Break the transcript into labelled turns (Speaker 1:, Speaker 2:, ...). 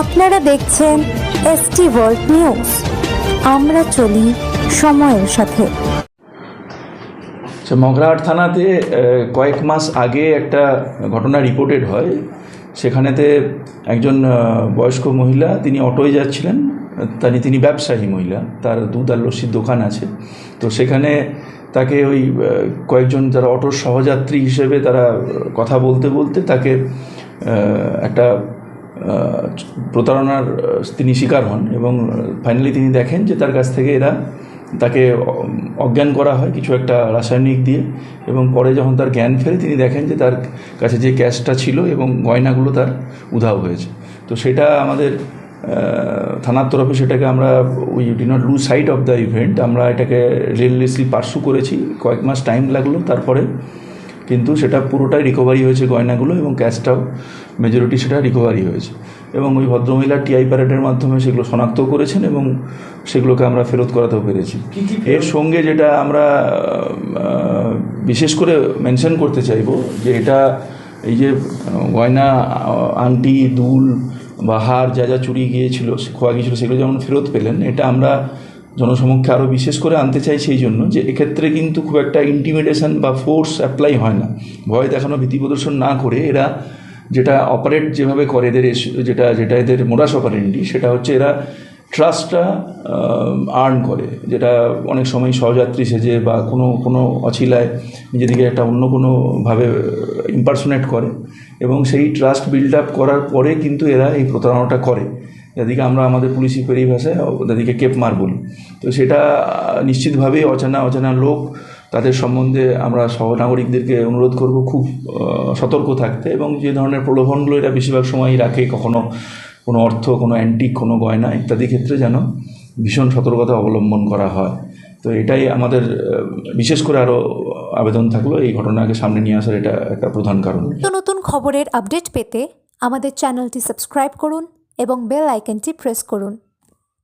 Speaker 1: আপনারা দেখছেন ST world news. আমরা চলি সময়ের সাথে।
Speaker 2: আচ্ছা মগরাহাট থানাতে কয়েক মাস আগে একটা ঘটনা রিপোর্টেড হয়। সেখানেতে একজন বয়স্ক মহিলা, তিনি অটোয় যাচ্ছিলেন। তিনি তিনি ব্যবসায়ী মহিলা। তার দুধ আর লস্যির দোকান আছে। তো সেখানে তাকে ওই কয়েকজন যারা অটোর সহযাত্রী হিসেবে তারা কথা বলতে বলতে তাকে একটা প্রতারণার তিনি শিকার হন এবং ফাইনালি তিনি দেখেন যে তার কাছ থেকে এরা তাকে অজ্ঞান করা হয় কিছু একটা রাসায়নিক দিয়ে এবং পরে যখন তার জ্ঞান ফেরে তিনি দেখেন যে তার কাছে যে ক্যাশটা ছিল এবং গয়নাগুলো তার উধাও হয়েছে। তো সেটা আমাদের থানার তরফে সেটাকে আমরা we did not lose sight of the event আমরা এটাকে রিয়েলিসলি পার্সু করেছি, কয়েক মাস টাইম লাগল, তারপরে কিন্তু সেটা পুরোটাই রিকভারি হয়েছে গয়নাগুলো এবং ক্যাশটাও মেজরিটি সেটা রিকভারি হয়েছে। এবং ওই ভদ্রমহিলা টিআই প্যারেডের মাধ্যমে সেগুলো শনাক্ত করেছেন এবং সেগুলোকে আমরা ফেরত করাতেও পেরেছি। এর সঙ্গে যেটা আমরা বিশেষ করে মেনশন করতে চাইব যে এটা এই যে গয়না আংটি দুল বা হার যা যা চুরি গিয়েছিল খোয়া গিয়েছিল সেগুলো যেমন ফেরত পেলেন এটা আমরা জনসমক্ষে আরও বিশেষ করে আনতে চাই সেই জন্য যে এক্ষেত্রে কিন্তু খুব একটা ইন্টিমিডেশন বা ফোর্স অ্যাপ্লাই হয় না। ভয় দেখানো, ভীতি প্রদর্শন না করে এরা যেটা অপারেট যেভাবে করে এদের যেটা যেটা এদের মোরাস অপারেন্টি সেটা হচ্ছে এরা ট্রাস্টটা আর্ন করে। যেটা অনেক সময় সহযাত্রী সেজে বা কোনো কোনো অছিলায় নিজেদিকে একটা অন্য কোনোভাবে ইম্পার্সোনেট করে এবং সেই ট্রাস্ট বিল্ড আপ করার পরে কিন্তু এরা এই প্রতারণাটা করে। যাদেরকে আমরা আমাদের পুলিশি পেরি ভাষায় তাদেরকে কেপমার বলি। তো সেটা নিশ্চিতভাবেই অচেনা অজানা লোক, তাদের সম্বন্ধে আমরা সহনাগরিকদেরকে অনুরোধ করব খুব সতর্ক থাকতে এবং যে ধরনের প্রলোভনগুলো এরা বেশিরভাগ সময়ই রাখে, কখনো কোনো অর্থ, কোনো অ্যান্টিক কোনো গয়না ইত্যাদি ক্ষেত্রে যেন ভীষণ সতর্কতা অবলম্বন করা হয়। তো এটাই আমাদের বিশেষ করে আরও আবেদন থাকল, এই ঘটনাকে সামনে নিয়ে আসার এটা একটা প্রধান কারণ।
Speaker 1: নতুন খবরের আপডেট পেতে আমাদের চ্যানেলটি সাবস্ক্রাইব করুন। এবং বেল আইকনটি প্রেস করুন।